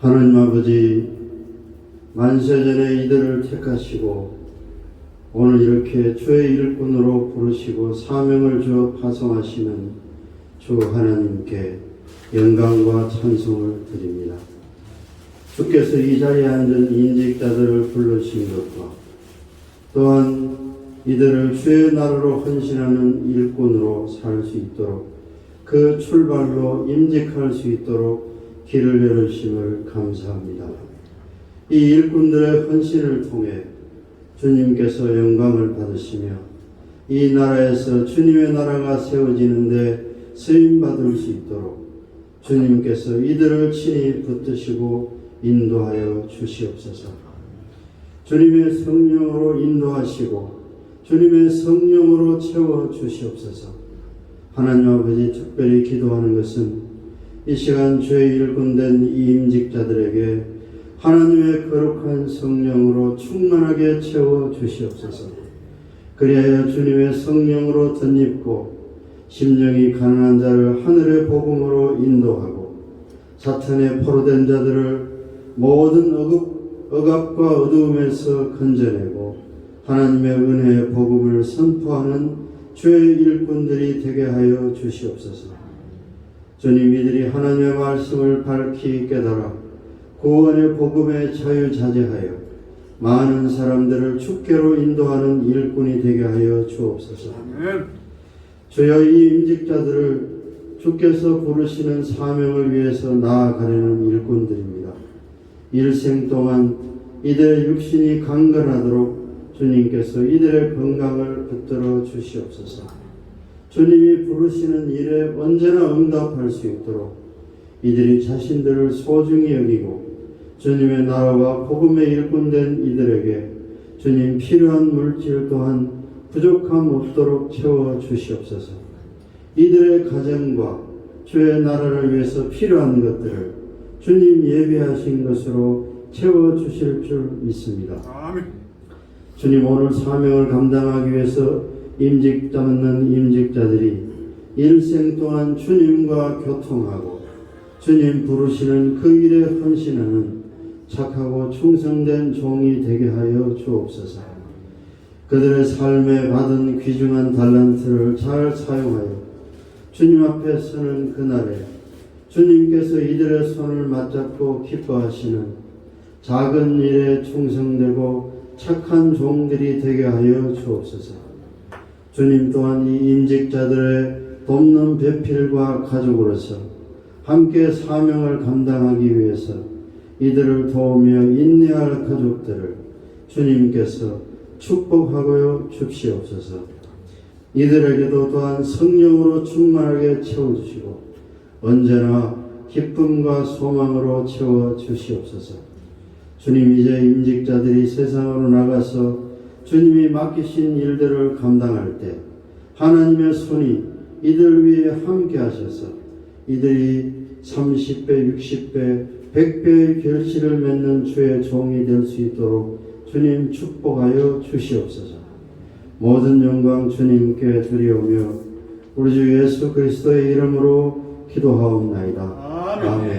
하나님 아버지 만세전에 이들을 택하시고 오늘 이렇게 주의 일꾼으로 부르시고 사명을 주어 파송하시는 주 하나님께 영광과 찬송을 드립니다. 주께서 이 자리에 앉은 인직자들을 부르신 것과 또한 이들을 주의 나라로 헌신하는 일꾼으로 살 수 있도록 그 출발로 임직할 수 있도록 길을 열으심을 감사합니다. 이 일꾼들의 헌신을 통해 주님께서 영광을 받으시며 이 나라에서 주님의 나라가 세워지는데 쓰임 받을 수 있도록 주님께서 이들을 친히 붙드시고 인도하여 주시옵소서. 주님의 성령으로 인도하시고 주님의 성령으로 채워 주시옵소서. 하나님 아버지 특별히 기도하는 것은 이 시간 죄의 일꾼된 이 임직자들에게 하나님의 거룩한 성령으로 충만하게 채워 주시옵소서. 그리하여 주님의 성령으로 덧입고 심령이 가난한 자를 하늘의 복음으로 인도하고 사탄의 포로된 자들을 모든 억압, 억압과 어두움에서 건져내고 하나님의 은혜의 복음을 선포하는 주의 일꾼들이 되게 하여 주시옵소서. 주님 이들이 하나님의 말씀을 밝히 깨달아 구원의 복음에 자유자재하여 많은 사람들을 주께로 인도하는 일꾼이 되게 하여 주옵소서. 주여 이 임직자들을 주께서 부르시는 사명을 위해서 나아가려는 일꾼들입니다. 일생 동안 이들의 육신이 강건하도록 주님께서 이들의 건강을 붙들어 주시옵소서. 주님이 부르시는 일에 언제나 응답할 수 있도록 이들이 자신들을 소중히 여기고 주님의 나라와 복음의 일꾼된 이들에게 주님 필요한 물질 또한 부족함 없도록 채워 주시옵소서. 이들의 가정과 주의 나라를 위해서 필요한 것들을 주님 예비하신 것으로 채워 주실 줄 믿습니다. 아멘. 주님 오늘 사명을 감당하기 위해서 임직 잡는 임직자들이 일생 동안 주님과 교통하고 주님 부르시는 그 일에 헌신하는 착하고 충성된 종이 되게 하여 주옵소서. 그들의 삶에 받은 귀중한 달란트를 잘 사용하여 주님 앞에 서는 그날에 주님께서 이들의 손을 맞잡고 기뻐하시는 작은 일에 충성되고 착한 종들이 되게 하여 주옵소서. 주님 또한 이 임직자들의 돕는 배필과 가족으로서 함께 사명을 감당하기 위해서 이들을 도우며 인내할 가족들을 주님께서 축복하고요 줍시옵소서. 이들에게도 또한 성령으로 충만하게 채워주시고 언제나 기쁨과 소망으로 채워 주시옵소서. 주님 이제 임직자들이 세상으로 나가서 주님이 맡기신 일들을 감당할 때 하나님의 손이 이들 위에 함께 하셔서 이들이 30배, 60배, 100배의 결실을 맺는 주의 종이 될 수 있도록 주님 축복하여 주시옵소서. 모든 영광 주님께 드리오며 우리 주 예수 그리스도의 이름으로 기도하옵나이다. 아멘. 아멘.